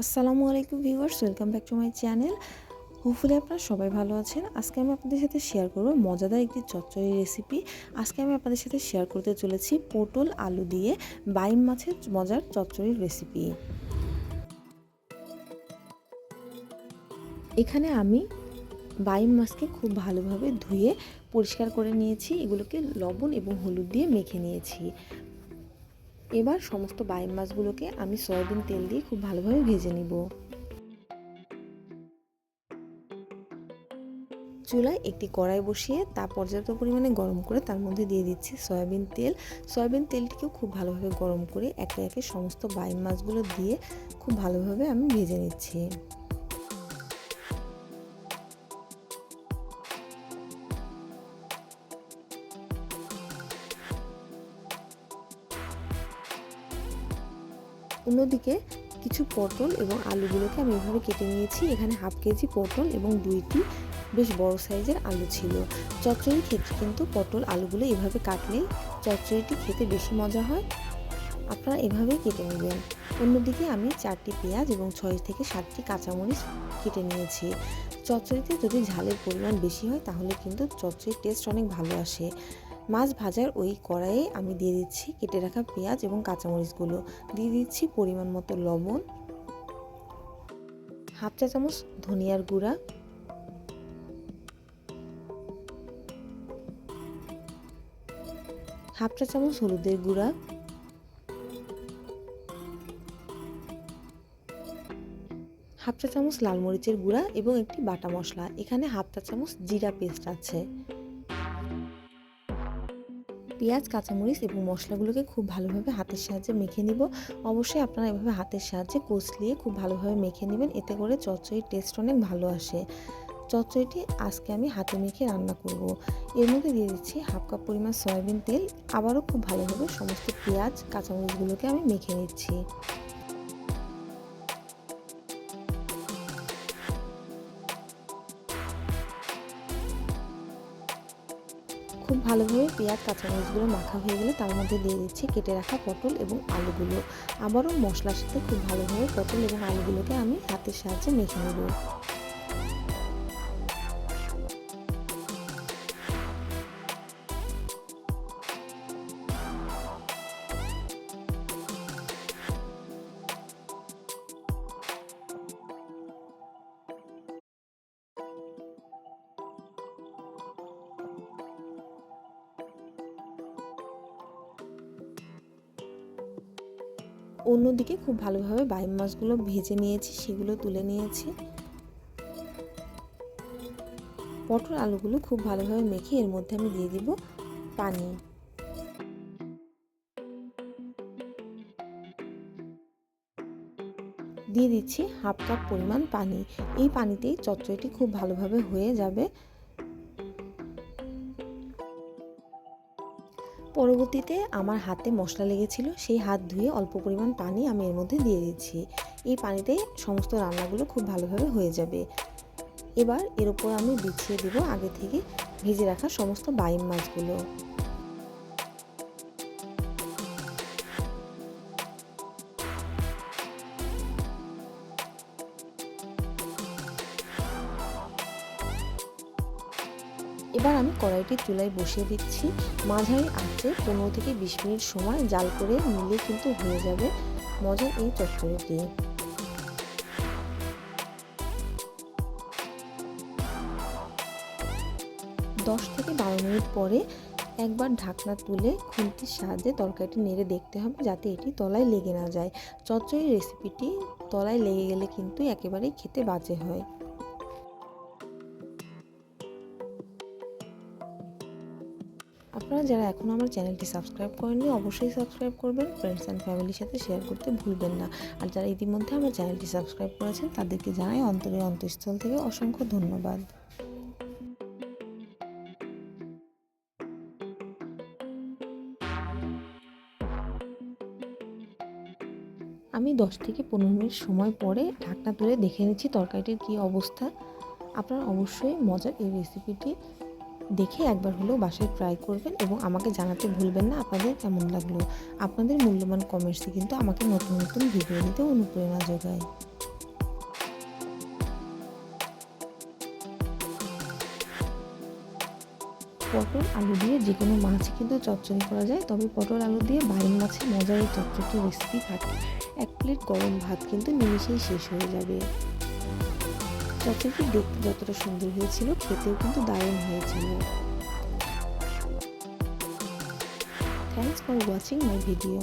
আসসালামু আলাইকুম viewers, welcome back to my channel. Hopefully আপনারা সবাই ভালো আছেন। আজকে আমি আপনাদের সাথে শেয়ার করব মজাদার একটি চচ্চড়ি রেসিপি। আজকে আমি আপনাদের সাথে শেয়ার করতে চলেছি পটল আলু দিয়ে বাইম মাছের মজার চচ্চড়ির রেসিপি। এখানে আমি বাইম মাছকে খুব ভালোভাবে ধুয়ে পরিষ্কার করে নিয়েছি। এগুলোকে লবণ এবং হলুদ দিয়ে মেখে নিয়েছি। এবার সমস্ত বাইম মাছগুলোকে আমি সয়াবিন তেল দিয়ে খুব ভালোভাবে ভেজে নিব। চুলায় একটি কড়াই বসিয়ে তা পর্যাপ্ত পরিমাণে গরম করে তার মধ্যে দিয়ে দিচ্ছি সয়াবিন তেল। সয়াবিন তেলটিকেও খুব ভালোভাবে গরম করে একে একে সমস্ত বাইম মাছগুলো দিয়ে খুব ভালোভাবে আমি ভেজে নিচ্ছি। অন্যদিকে কিছু পটল এবং আলুগুলোকে আমি এভাবে কেটে নিয়েছি। এখানে হাফ কেজি পটল এবং দুইটি বেশ বড় সাইজের আলু ছিল। চচ্চড়ির ক্ষেত্রে কিন্তু পটল আলুগুলো এভাবে কাটলেই চচ্চড়িটি খেতে বেশি মজা হয়। আপনারা এভাবেই কেটে নেবেন। অন্যদিকে আমি চারটি পেঁয়াজ এবং ছয় থেকে সাতটি কাঁচামরিচ কেটে নিয়েছি। চচ্চড়িতে যদি ঝালের পরিমাণ বেশি হয় তাহলে কিন্তু চচ্চড়ির টেস্ট অনেক ভালো আসে। মাছ ভাজার ওই কড়াইয়ে আমি দিয়ে দিচ্ছি কেটে রাখা পেঁয়াজ এবং কাঁচামরিচগুলো। দিয়ে দিচ্ছি পরিমাণ মতো লবণ, হাফ চা চামচ ধনিয়ার গুঁড়া, হাফ চা চামচ হলুদের গুঁড়া, হাফ চা চামচ লাল মরিচের গুঁড়া এবং একটি বাটা মশলা। এখানে হাফ চা চামচ জিরা পেস্ট আছে। পেঁয়াজ, কাঁচামরিচ এবং মশলাগুলোকে খুব ভালোভাবে হাতের সাহায্যে মেখে নিব। অবশ্যই আপনারা এভাবে হাতের সাহায্যে কষলিয়ে খুব ভালোভাবে মেখে নেবেন। এতে করে চচ্চড়ির টেস্ট অনেক ভালো আসে। চচ্চড়িটি আজকে আমি হাতে মেখে রান্না করব। এর মধ্যে দিয়ে দিচ্ছি হাফ কাপ পরিমাণ সয়াবিন তেল। আবারও খুব ভালোভাবে সমস্ত পেঁয়াজ, কাঁচামরিচগুলোকে আমি মেখে নিচ্ছি। ভালোভাবে পেঁয়াজ কাঁচা কাঁচামরিচগুলো মাখা হয়ে গেলে তার মধ্যে দিয়ে দিচ্ছি কেটে রাখা পটল এবং আলুগুলো। আবারও মশলার সাথে খুব ভালোভাবে পটল এবং আলুগুলোকে আমি হাতের সাহায্যে মেখে নেব। অন্যদিকে খুব ভালোভাবে বাইম মাছগুলো ভেজে নিয়েছি, সেগুলো তুলে নিয়েছি। পটল আলুগুলো খুব ভালোভাবে মেখে এর মধ্যে আমি দিয়ে দিব পানি। দিয়ে দিচ্ছি হাফ কাপ পরিমাণ পানি। এই পানিতেই চচ্চড়িটি খুব ভালোভাবে হয়ে যাবে। পরবর্তীতে আমার হাতে মশলা লেগেছিল, সেই হাত ধুয়ে অল্প পরিমাণ পানি আমি এর মধ্যে দিয়ে দিচ্ছি। এই পানিতে সমস্ত রান্নাগুলো খুব ভালোভাবে হয়ে যাবে। এবার এর উপর আমি বিছিয়ে দেবো আগে থেকে ভেজে রাখা সমস্ত বাইম মাছগুলো। এবার আমি কড়াইটি চুলায় বসিয়ে দিচ্ছি। মাঝারি আঁচে পনেরো থেকে বিশ মিনিট সময় জাল করে নিলে কিন্তু হয়ে যাবে মজার এই চচ্চড়িটি দশ থেকে বারো মিনিট পরে একবার ঢাকনা তুলে খুন্তির সাহায্যে তরকারিটি নেড়ে দেখতে হবে যাতে এটি তলায় লেগে না যায়। চচ্চড়ির রেসিপিটি তলায় লেগে গেলে কিন্তু একেবারেই খেতে বাজে হয়। আপনারা যারা এখনও আমার চ্যানেলটি সাবস্ক্রাইব করেননি, অবশ্যই সাবস্ক্রাইব করবেন। ফ্রেন্ডস অ্যান্ড ফ্যামিলির সাথে শেয়ার করতে ভুলবেন না। আর যারা ইতিমধ্যে আমার চ্যানেলটি সাবস্ক্রাইব করেছেন, তাদেরকে জানাই অন্তরের অন্তঃস্থল থেকে অসংখ্য ধন্যবাদ। আমি দশ থেকে পনেরো মিনিট সময় পরে ঢাকনা তুলে দেখে নিচ্ছি তরকারিটির কী অবস্থা। আপনারা অবশ্যই মজার এই রেসিপিটি দেখে একবার হলেও বাসায় ট্রাই করবেন এবং আমাকে জানাতে ভুলবেন না আপনাদের কেমন লাগল। আপনাদের মূল্যবান কমেন্টসে কিন্তু আমাকে নতুন নতুন ভিডিও দিতে অনুপ্রেরণা যোগায়। পটল আলু দিয়ে মাছ কিন্তু করা যায়, তবে পটল আলু দিয়ে মজার রেসিপি থাকে। এক প্লেট গরম ভাত কিন্তু শেষ হয়ে যাবে। চচ্চড়ি দেখতে যতটা সুন্দর হয়েছিল খেতেও কিন্তু দারুণ হয়েছিল। Thanks for watching my video